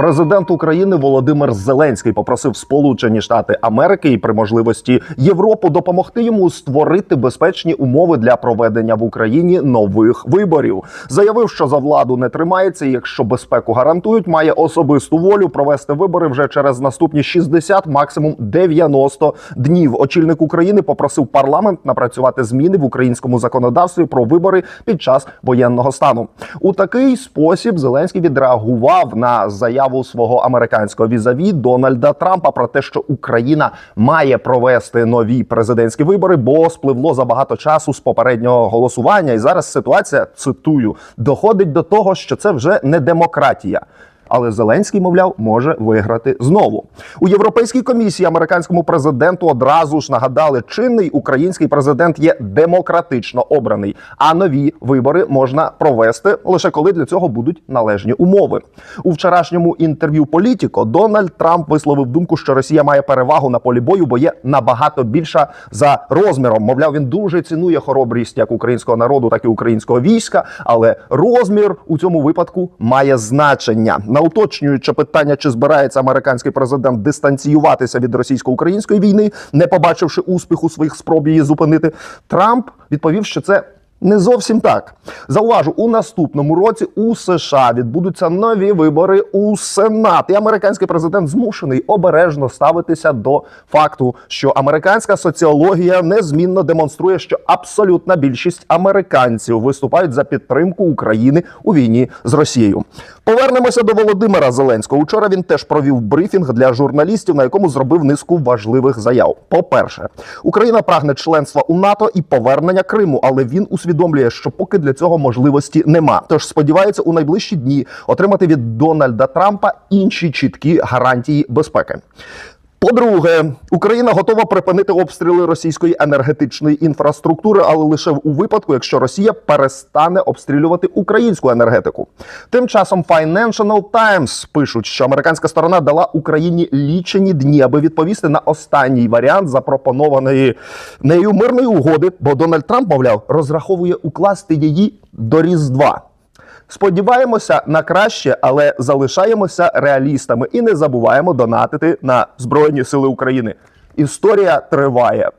Президент України Володимир Зеленський попросив Сполучені Штати Америки і при можливості Європу допомогти йому створити безпечні умови для проведення в Україні нових виборів. Заявив, що за владу не тримається, і якщо безпеку гарантують, має особисту волю провести вибори вже через наступні 60, максимум 90 днів. Очільник України попросив парламент напрацювати зміни в українському законодавстві про вибори під час воєнного стану. У такий спосіб Зеленський відреагував на заяву свого американського візаві Дональда Трампа про те, що Україна має провести нові президентські вибори, бо спливло забагато часу з попереднього голосування. І зараз ситуація цитую доходить до того, що це вже не демократія. Але Зеленський, мовляв, може виграти знову у європейській комісії. Американському президенту одразу ж нагадали, чинний український президент є демократично обраний, а нові вибори можна провести лише коли для цього будуть належні умови. У вчорашньому інтерв'ю Політіко Дональд Трамп висловив думку, що Росія має перевагу на полі бою, бо є набагато більша за розміром. Мовляв, він дуже цінує хоробрість як українського народу, так і українського війська. Але розмір у цьому випадку має значення. На уточнююче питання, чи збирається американський президент дистанціюватися від російсько-української війни, не побачивши успіху своїх спроб її зупинити, Трамп відповів, що це. Не зовсім так. Зауважу, у наступному році у США відбудуться нові вибори у Сенат. І американський президент змушений обережно ставитися до факту, що американська соціологія незмінно демонструє, що абсолютна більшість американців виступають за підтримку України у війні з Росією. Повернемося до Володимира Зеленського. Учора він теж провів брифінг для журналістів, на якому зробив низку важливих заяв. По-перше, Україна прагне членства у НАТО і повернення Криму, але він усвідомлює, що поки для цього можливості нема. Тож сподівається у найближчі дні отримати від Дональда Трампа інші чіткі гарантії безпеки. По-друге, Україна готова припинити обстріли російської енергетичної інфраструктури, але лише у випадку, якщо Росія перестане обстрілювати українську енергетику. Тим часом Financial Times пишуть, що американська сторона дала Україні лічені дні, аби відповісти на останній варіант запропонованої нею мирної угоди, бо Дональд Трамп, мовляв, розраховує укласти її до Різдва. Сподіваємося на краще, але залишаємося реалістами і не забуваємо донатити на Збройні Сили України. Історія триває.